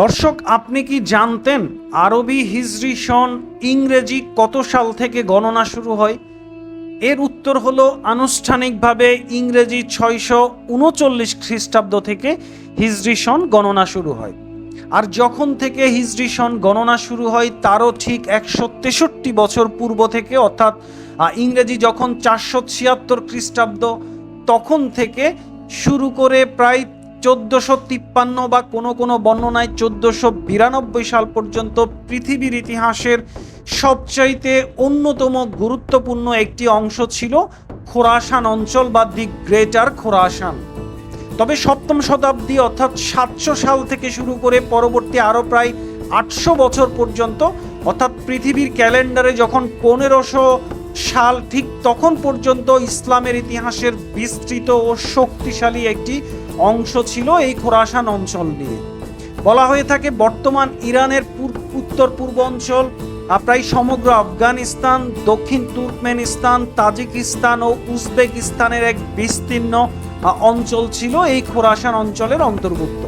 দর্শক, আপনি কি জানতেন আরবি হিজরি সন ইংরেজি কত সাল থেকে গণনা শুরু হয়? এর উত্তর হলো আনুষ্ঠানিকভাবে ইংরেজি ছয়শো উনচল্লিশ খ্রিস্টাব্দ থেকে হিজরি সন গণনা শুরু হয়। আর যখন থেকে হিজরি সন গণনা শুরু হয়, তারও ঠিক একশো তেষট্টি বছর পূর্ব থেকে, অর্থাৎ ইংরেজি যখন চারশো ছিয়াত্তর খ্রিস্টাব্দ তখন থেকে শুরু করে প্রায় চোদ্দোশো তিপ্পান্ন বা কোনো কোনো বর্ণনায় চোদ্দোশো বিরানব্বই সাল পর্যন্ত পৃথিবীর ইতিহাসের সবচাইতে অন্যতম গুরুত্বপূর্ণ একটি অংশ ছিল খোরাসান অঞ্চল বা দি গ্রেটার খোরাসান। তবে সপ্তম শতাব্দী অর্থাৎ সাতশো সাল থেকে শুরু করে পরবর্তী আরও প্রায় আটশো বছর পর্যন্ত অর্থাৎ পৃথিবীর ক্যালেন্ডারে যখন পনেরোশো সাল ঠিক তখন পর্যন্ত ইসলামের ইতিহাসের বিস্তৃত ও শক্তিশালী একটি অংশ ছিল এই খোরাসান অঞ্চল নিয়ে। বলা হয়ে থাকে বর্তমান ইরানের উত্তর পূর্ব অঞ্চল প্রায় সমগ্র আফগানিস্তান, দক্ষিণ তুর্কমেনিস্তান, তাজিকিস্তান ও উজবেকিস্তানের এক বিস্তীর্ণ অঞ্চল ছিল এই খোরাসান অঞ্চলের অন্তর্ভুক্ত।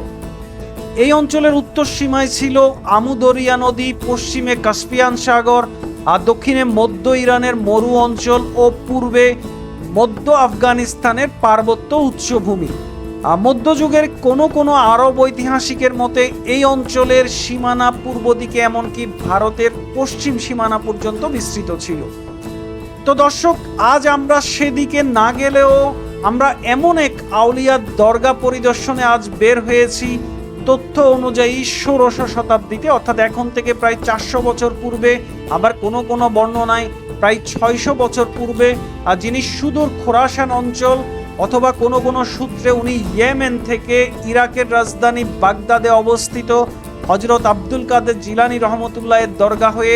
এই অঞ্চলের উত্তর সীমায় ছিল আমুদরিয়া নদী, পশ্চিমে কাস্পিয়ান সাগর আর দক্ষিণে মধ্য ইরানের মরু অঞ্চল ও পূর্বে মধ্য আফগানিস্তানের পার্বত্য উচ্চভূমি। মধ্যযুগের কোনো কোনো আরব ঐতিহাসিকের মতে এই অঞ্চলের সীমানা পূর্ব দিকে এমনকি ভারতের পশ্চিম সীমানা পর্যন্ত বিস্তৃত ছিল। তো দর্শক, আজ আমরা সেদিকে না গেলেও আমরা এমন এক আউলিয়ার দরগা পরিদর্শনে আজ বের হয়েছি তথ্য অনুযায়ী ষোড়শ শতাব্দীতে, অর্থাৎ এখন থেকে প্রায় চারশো বছর পূর্বে, আবার কোনো কোনো বর্ণনায় প্রায় ছয়শো বছর পূর্বে আর যিনি সুদূর খোরাসান অঞ্চল অথবা কোনো কোনো সূত্রে উনি ইয়েমেন থেকে ইরাকের রাজধানী বাগদাদে অবস্থিত হজরত আব্দুল কাদের জিলানি রহমতুল্লাহের দরগা হয়ে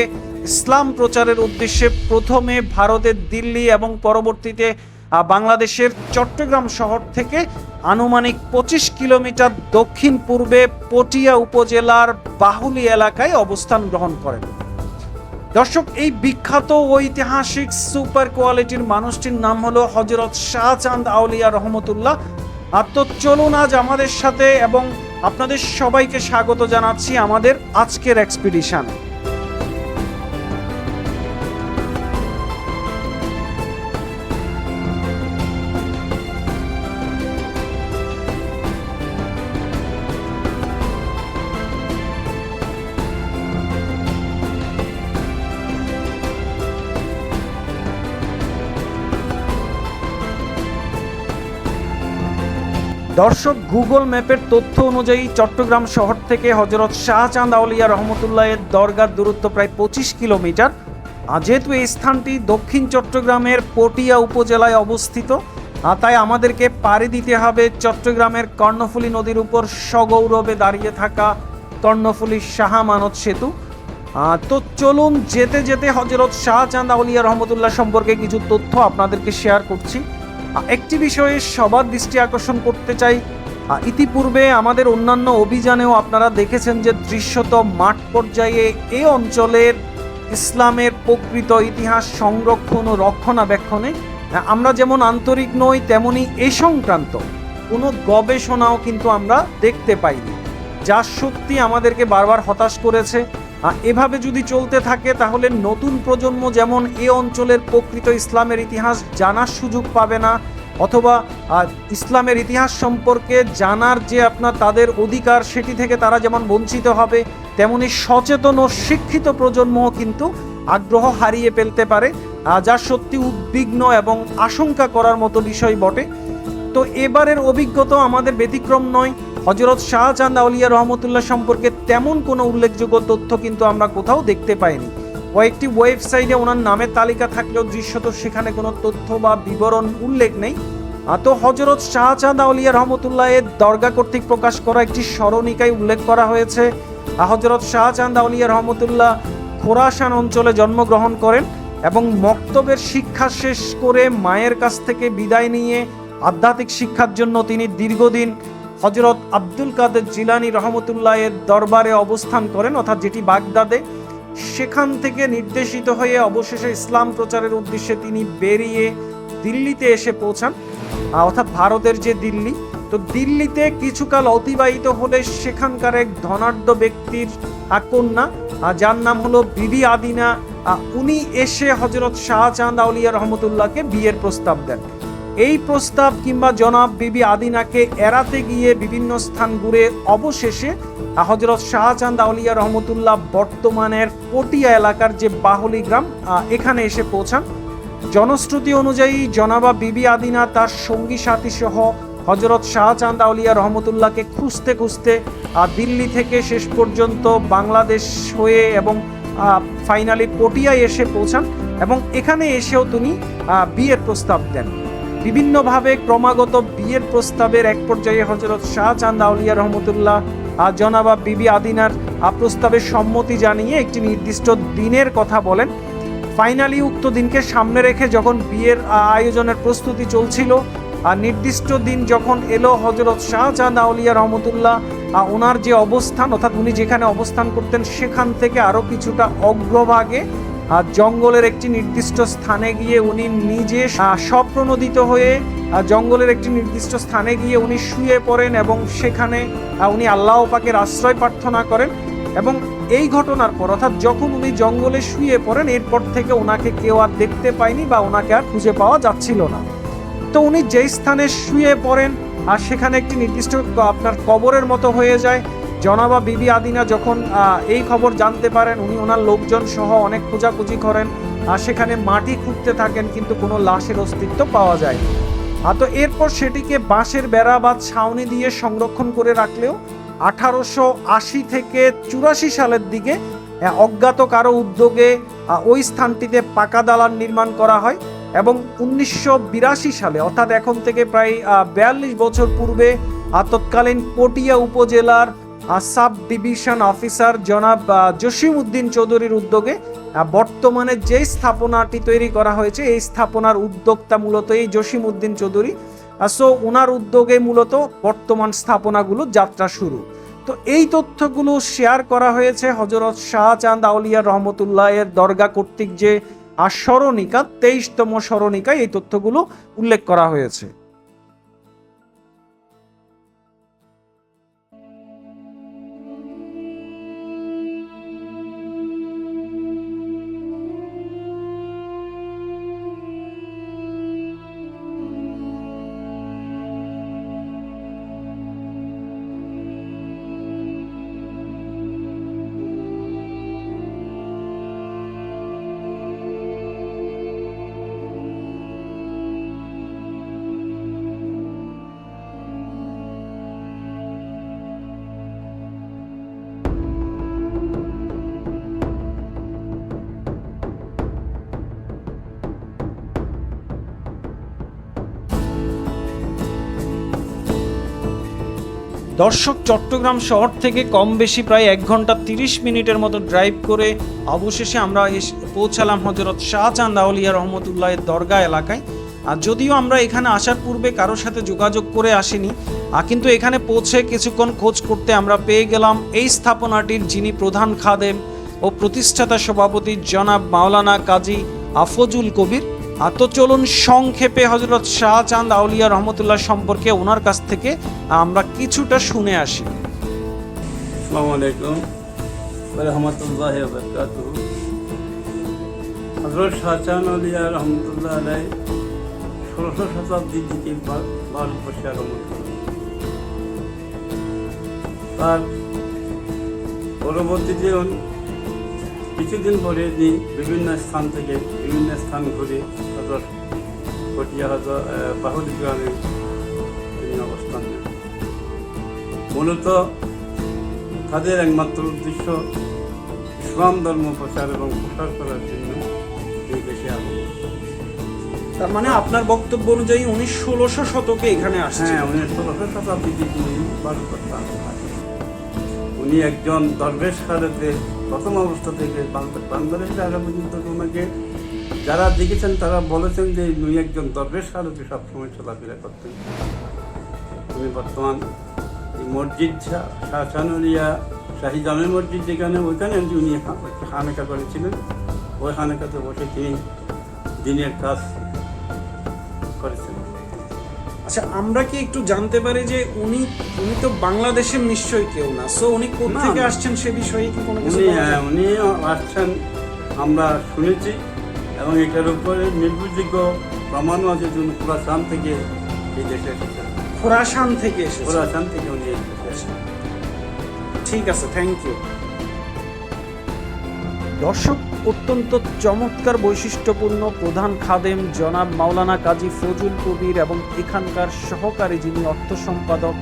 ইসলাম প্রচারের উদ্দেশ্যে প্রথমে ভারতের দিল্লি এবং পরবর্তীতে বাংলাদেশের চট্টগ্রাম শহর থেকে আনুমানিক পঁচিশ কিলোমিটার দক্ষিণ পূর্বে পটিয়া উপজেলার বাহুলি এলাকায় অবস্থান গ্রহণ করেন। দর্শক, এই বিখ্যাত ঐতিহাসিক সুপার কোয়ালিটির মানুষটির নাম হলো হজরত শাহচাঁদ আউলিয়া রহমতুল্লাহ। আর তো চলুন আজ আমাদের সাথে এবং আপনাদের সবাইকে স্বাগত জানাচ্ছি আমাদের আজকের এক্সপিডিশন দর্শক গুগল ম্যাপের তথ্য অনুযায়ী চট্টগ্রাম শহর থেকে হজরত শাহচাঁদ আউলিয়া রহমতুল্লাহের দরগার দূরত্ব প্রায় পঁচিশ কিলোমিটার। আর যেহেতু এই স্থানটি দক্ষিণ চট্টগ্রামের পটিয়া উপজেলায় অবস্থিত। তাই আমাদেরকে পাড়ি দিতে হবে চট্টগ্রামের কর্ণফুলী নদীর উপর সগৌরবে দাঁড়িয়ে থাকা কর্ণফুলী শাহ মানত সেতু। তো চলুন যেতে যেতে হজরত শাহচাঁদ আউলিয়া রহমতুল্লাহ সম্পর্কে কিছু তথ্য আপনাদেরকে শেয়ার করছি। একটি বিষয়ে সবার দৃষ্টি আকর্ষণ করতে চাই। ইতিপূর্বে আমাদের অন্যান্য অভিযানেও আপনারা দেখেছেন যে দৃশ্যত মাঠ পর্যায়ে এ অঞ্চলের ইসলামের প্রকৃত ইতিহাস সংরক্ষণ ও রক্ষণাবেক্ষণে আমরা যেমন আন্তরিক নই, তেমনি এ সংক্রান্ত কোনো গবেষণাও কিন্তু আমরা দেখতে পাইনি। যা সত্যি আমাদেরকে বারবার হতাশ করেছে। এভাবে যদি চলতে থাকে, তাহলে নতুন প্রজন্ম যেমন এ অঞ্চলের প্রকৃত ইসলামের ইতিহাস জানার সুযোগ পাবে না, অথবা ইসলামের ইতিহাস সম্পর্কে জানার যে আপনার তাদের অধিকার, সেটি থেকে তারা যেমন বঞ্চিত হবে, তেমনি সচেতন ও শিক্ষিত প্রজন্মও কিন্তু আগ্রহ হারিয়ে ফেলতে পারে যা সত্যি উদ্বিগ্ন এবং আশঙ্কা করার মতো বিষয় বটে। তো এবারের অভিজ্ঞতা আমাদের ব্যতিক্রম নয়। হজরত শাহজাহান আউলিয়া রহমতুল্লাহ সম্পর্কে তেমন কোনো উল্লেখযোগ্য তথ্য কিন্তু আমরা কোথাও দেখতে পাইনি। কয়েকটি ওয়েবসাইটে ওনার নামের তালিকা থাকলেও দৃশ্যত সেখানে কোনো তথ্য বা বিবরণ উল্লেখ নেই। তো হজরত শাহজাহান আউলিয়া রহমতুল্লাহের দরগা কর্তৃক প্রকাশ করা একটি স্মরণিকায় উল্লেখ করা হয়েছে। হজরত শাহজাহান আউলিয়া রহমতুল্লাহ খোরাসান অঞ্চলে জন্মগ্রহণ করেন এবং মক্তবের শিক্ষা শেষ করে মায়ের কাছ থেকে বিদায় নিয়ে আধ্যাত্মিক শিক্ষার জন্য তিনি দীর্ঘদিন হজরত আব্দুল কাদের জিলানি রহমতুল্লাহের দরবারে অবস্থান করেন, অর্থাৎ যেটি বাগদাদে। সেখান থেকে নির্দেশিত হয়ে অবশেষে ইসলাম প্রচারের উদ্দেশ্যে তিনি বেরিয়ে দিল্লিতে এসে পৌঁছান। অর্থাৎ ভারতের যে দিল্লি, তো দিল্লিতে কিছুকাল অতিবাহিত হলে সেখানকার এক ধনাঢ্য ব্যক্তির কন্যা যার নাম হলো বিবি আদিনা উনি এসে হজরত শাহজাহান আউলিয়া রহমতুল্লাহকে বিয়ের প্রস্তাব দেন। এই প্রস্তাব কিংবা জনাব বিবি আদিনাকে এড়াতে গিয়ে বিভিন্ন স্থান ঘুরে অবশেষে হজরত শাহজাহান আউলিয়া রহমতুল্লাহ বর্তমানের পটিয়া এলাকার যে বাহলি গ্রাম এখানে এসে পৌঁছান। জনশ্রুতি অনুযায়ী জনাবা বিবি আদিনা তার সঙ্গী সাথী সহ হজরত শাহজাহান আউলিয়া রহমতুল্লাহকে খুঁজতে খুঁজতে দিল্লি থেকে শেষ পর্যন্ত বাংলাদেশ হয়ে এবং ফাইনালি পটিয়ায় এসে পৌঁছান এবং এখানে এসেও তিনি বিয়ের প্রস্তাব দেন। বিভিন্নভাবে ক্রমাগত বিয়ের প্রস্তাবের এক পর্যায়ে হজরত শাহজাহান আউলিয়া রহমতুল্লাহ জনাবা বিবি আদিনার প্রস্তাবে সম্মতি জানিয়ে একটি নির্দিষ্ট দিনের কথা বলেন। ফাইনালি উক্ত দিনকে সামনে রেখে যখন বিয়ের আয়োজনের প্রস্তুতি চলছিল আর নির্দিষ্ট দিন যখন এলো হজরত শাহজাহান আউলিয়া রহমতুল্লাহ ওনার যে অবস্থান, অর্থাৎ উনি যেখানে অবস্থান করতেন, সেখান থেকে আরও কিছুটা অগ্রভাগে জঙ্গলের একটি নির্দিষ্ট স্থানে গিয়ে উনি নিজে স্বপ্রণোদিত হয়ে জঙ্গলের একটি নির্দিষ্ট স্থানে গিয়ে উনি শুয়ে পড়েন এবং সেখানে উনি আল্লাহ পাকের আশ্রয় প্রার্থনা করেন এবং এই ঘটনার পর, অর্থাৎ যখন উনি জঙ্গলে শুয়ে পড়েন, এরপর থেকে ওনাকে কেউ আর দেখতে পায়নি বা ওনাকে আর খুঁজে পাওয়া যাচ্ছিল না। তো উনি যেই স্থানে শুয়ে পড়েন, আর সেখানে একটি নির্দিষ্ট, আপনার কবরের মতো হয়ে যায় জনাবা বিবি আদিনা যখন এই খবর জানতে পারেন, উনি ওনার লোকজন সহ অনেক খোঁজাখুঁজি করেন, আর সেখানে মাটি খুঁজতে থাকেন, কিন্তু কোনো লাশের অস্তিত্ব পাওয়া যায় আর তো এরপর সেটিকে বাঁশের বেড়া বা ছাউনি দিয়ে সংরক্ষণ করে রাখলেও, আঠারোশো আশি থেকে চুরাশি সালের দিকে অজ্ঞাত কারও উদ্যোগে ওই স্থানটিতে পাকা দালান নির্মাণ করা হয় এবং উনিশশো বিরাশি সালে, অর্থাৎ এখন থেকে প্রায় বিয়াল্লিশ বছর পূর্বে তৎকালীন পটিয়া উপজেলার সাব ডিভিশন অফিসার জনাব জসিম উদ্দিন চৌধুরীর উদ্যোগে বর্তমানে যে স্থাপনাটি তৈরি করা হয়েছে, এই স্থাপনার উদ্যোক্তা মূলত এই জসিম উদ্দিন চৌধুরী সো ওনার উদ্যোগে মূলত বর্তমান স্থাপনাগুলো যাত্রা শুরু। তো এই তথ্যগুলো শেয়ার করা হয়েছে হজরত শাহচাঁদ আউলিয়া রহমতুল্লাহ এর দরগা কর্তৃক যে স্মরণিকা, তেইশতম স্মরণিকায় এই তথ্যগুলো উল্লেখ করা হয়েছে। দর্শক চট্টগ্রাম শহর থেকে কম বেশি প্রায় এক ঘণ্টা তিরিশ মিনিটের মতো ড্রাইভ করে অবশেষে আমরা পৌঁছালাম হজরত শাহচাঁদ আউলিয়া রহমতুল্লাহের দরগা এলাকায়। আর যদিও আমরা এখানে আসার পূর্বে কারোর সাথে যোগাযোগ করে আসিনি কিন্তু এখানে পৌঁছে কিছুক্ষণ খোঁজ করতে আমরা পেয়ে গেলাম এই স্থাপনাটির যিনি প্রধান খাদেম ও প্রতিষ্ঠাতা সভাপতি জনাব মাওলানা কাজী আফজুল কবির। তো চলুন সংক্ষেপে হজরত শাহচাঁদ আউলিয়া রহমতুল্লাহ সম্পর্কে ওনার কাছ থেকে আমরা কিছুটা শুনে আসি। আসসালামু আলাইকুম রহমতুল্লাহ বরকাত হজরত শাহজাহান আলিয়া রহমতুল্লাহ আলাই ষোলোশো শতাব্দীর দিকে ভারতবর্ষে আগমন তার পরবর্তীতে কিছুদিন পরে তিনি বিভিন্ন স্থান থেকে বিভিন্ন স্থান ঘুরে হজরত পটিয়া হজরত বাহুলি গ্রামে তিনি অবস্থান নেন মূলত তাদের একমাত্র উদ্দেশ্য ইসলাম ধর্ম প্রচার এবং প্রসার করার জন্য এই দেশে আগমন। তার মানে আপনার বক্তব্য অনুযায়ী উনি ষোলোশো শতকে এখানে আসছেন হ্যাঁ উনি ষোলোশো শতাব্দীতে তিনি ভারতবর্ষে আগমন উনি একজন দরবেশ খালেতে প্রথম অবস্থা থেকে বাংলা- বাংলাদেশে আগা পর্যন্ত ওনাকে যারা দেখেছেন, তারা বলেছেন যে উনি একজন দরবেশ খালেতে সবসময় চলাফেরা করতেন। উনি বর্তমান মসজিদ শাহ- শাহজাহানুলিয়া শাহী জামে মসজিদ যেখানে ওইখানে উনি হানেকা করেছিলেন, ওই হানেকাতে বসে তিনি দিনের কাজ আচ্ছা আমরা কি একটু জানতে পারি যে উনি উনি তো বাংলাদেশের নিশ্চয়ই কেউ না। সো উনি কোথেকে না। আসছেন সে বিষয়ে কি কোনো কিছু উনি? আহ, উনি আসছেন আমরা শুনেছি এবং এটার উপরে নির্ভরযোগ্য প্রমাণও আছে যে উনি খোরাসান থেকে এই দেশে এসেছেন। খোরাসান থেকে এসেছে খোরাসান থেকে উনি এসেছেন। ঠিক আছে থ্যাংক ইউ দর্শক অত্যন্ত চমৎকার বৈশিষ্ট্যপূর্ণ প্রধান খাদেম জনাব মাওলানা কাজী ফজুল কবির এবং এখানকার সহকারী যিনি অর্থ সম্পাদক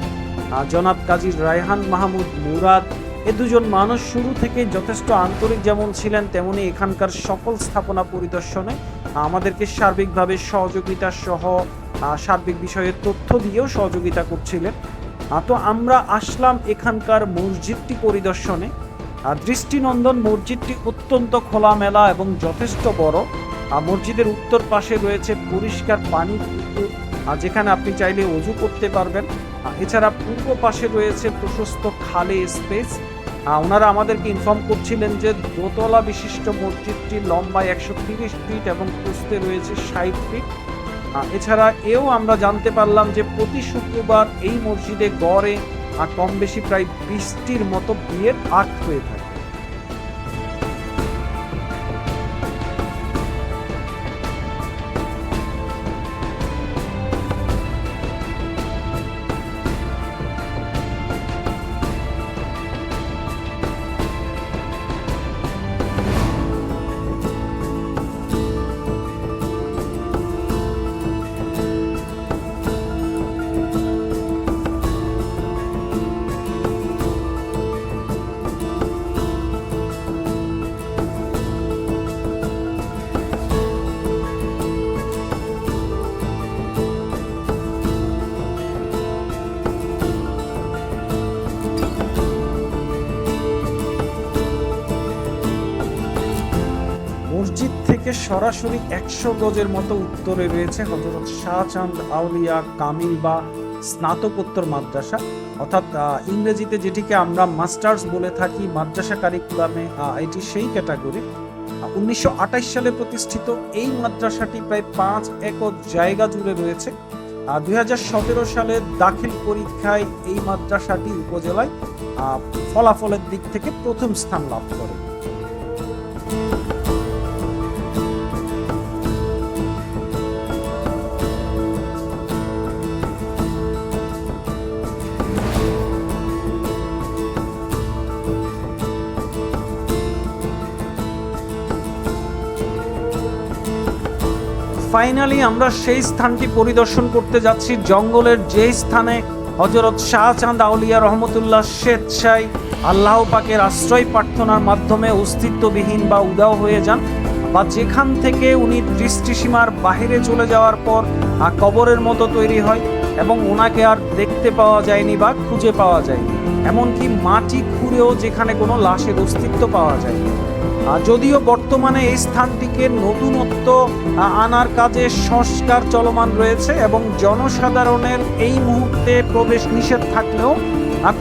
জনাব কাজী রায়হান মাহমুদ মুরাদ, এ দুজন মানুষ শুরু থেকে যথেষ্ট আন্তরিক যেমন ছিলেন, তেমনি এখানকার সকল স্থাপনা পরিদর্শনে আমাদেরকে সার্বিকভাবে সহযোগিতা সহ সার্বিক বিষয়ে তথ্য দিয়েও সহযোগিতা করছিলেন। তো আমরা আসলাম এখানকার মসজিদটি পরিদর্শনে। দৃষ্টিনন্দন মসজিদটি অত্যন্ত খোলামেলা এবং যথেষ্ট বড়। আর মসজিদের উত্তর পাশে রয়েছে পরিষ্কার পানি আর যেখানে আপনি চাইলে অজু করতে পারবেন। আর এছাড়া পূর্ব পাশে রয়েছে প্রশস্ত খালে স্পেস। আর ওনারা আমাদেরকে ইনফর্ম করছিলেন যে দোতলা বিশিষ্ট মসজিদটি লম্বায় একশো তিরিশ ফিট এবং প্রস্তে রয়েছে ষাট ফিট। এছাড়া এও আমরা জানতে পারলাম যে প্রতি শুক্রবার এই মসজিদে গড়ে আর কম বেশি প্রায় বিশটির মতো বিয়ের আর্ট হয়ে থাকে। সরাসরি একশো গজের মতো উত্তরে রয়েছে হজরত শাহচাঁদ আউলিয়া কামিল বা স্নাতকোত্তর মাদ্রাসা। অর্থাৎ ইংরেজিতে যেটিকে আমরা মাস্টার্স বলে থাকি, মাদ্রাসা কারিকুলামে এটি সেই ক্যাটাগরি উনিশশো সালে প্রতিষ্ঠিত এই মাদ্রাসাটি প্রায় পাঁচ একর জায়গা জুড়ে রয়েছে। দুই সালে দাখিল পরীক্ষায় এই মাদ্রাসাটি উপজেলায় ফলাফলের দিক থেকে প্রথম স্থান লাভ করে। ফাইনালি আমরা সেই স্থানটি পরিদর্শন করতে যাচ্ছি। জঙ্গলের যে স্থানে হজরত শাহচাঁদ আউলিয়া রহমতুল্লাহ স্বেচ্ছায় আল্লাহ পাকের আশ্রয় প্রার্থনার মাধ্যমে অস্তিত্ববিহীন বা উদাও হয়ে যান বা যেখান থেকে উনি দৃষ্টিসীমার বাহিরে চলে যাওয়ার পর কবরের মতো তৈরি হয় এবং ওনাকে আর দেখতে পাওয়া যায়নি বা খুঁজে পাওয়া যায়নি। এমনকি মাটি খুঁড়েও যেখানে কোনো লাশের অস্তিত্ব পাওয়া যায়নি। যদিও বর্তমানে এই স্থানটিকে নতুনত্ব আনার কাজে সংস্কার চলমান রয়েছে এবং জনসাধারণের এই মুহূর্তে প্রবেশ নিষেধ থাকলেও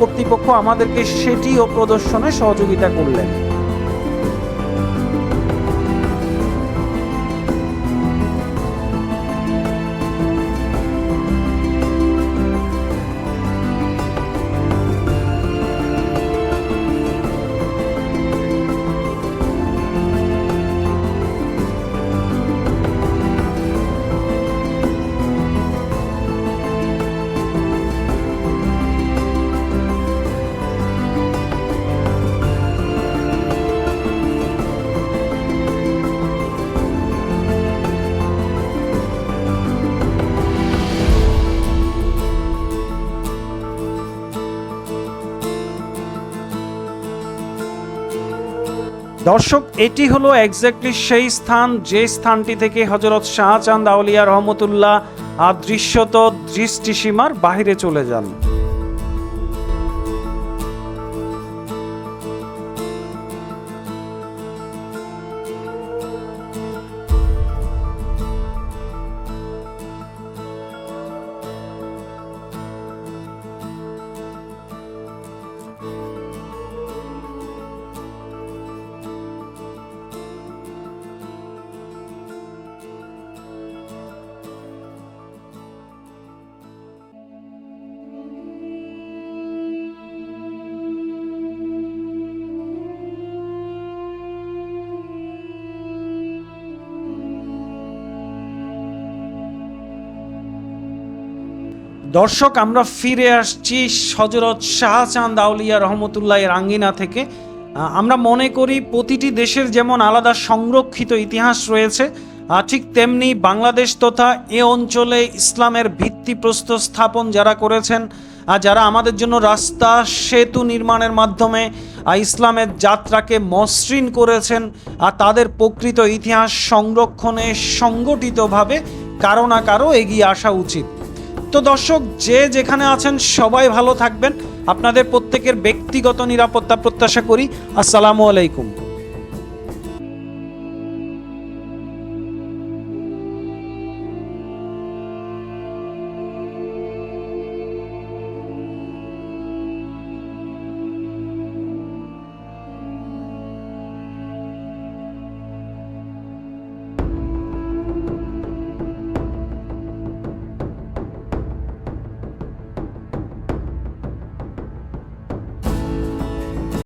কর্তৃপক্ষ আমাদেরকে সেটিও প্রদর্শনে সহযোগিতা করলেন। দর্শক, এটি হলো এক্স্যাক্টলি সেই স্থান, যে স্থানটি থেকে হজরত শাহচাঁদ আউলিয়া রহমতুল্লাহ আর দৃশ্যত দৃষ্টিসীমার বাহিরে চলে যান। দর্শক, আমরা ফিরে আসছি হজরত শাহচাঁদ আউলিয়া রহমতুল্লাহ এর আঙ্গিনা থেকে আমরা মনে করি প্রতিটি দেশের যেমন আলাদা সংরক্ষিত ইতিহাস রয়েছে ঠিক তেমনি বাংলাদেশ তথা এ অঞ্চলে ইসলামের ভিত্তিপ্রস্তর স্থাপন যারা করেছেন আর যারা আমাদের জন্য রাস্তা সেতু নির্মাণের মাধ্যমে ইসলামের যাত্রাকে মসৃণ করেছেন, আর তাদের প্রকৃত ইতিহাস সংরক্ষণে সংগঠিতভাবে কারও না কারও এগিয়ে আসা উচিত। তো দর্শক, যে যেখানে আছেন সবাই ভালো থাকবেন। আপনাদের প্রত্যেকের ব্যক্তিগত নিরাপত্তা প্রত্যাশা করি। আসসালামু আলাইকুম।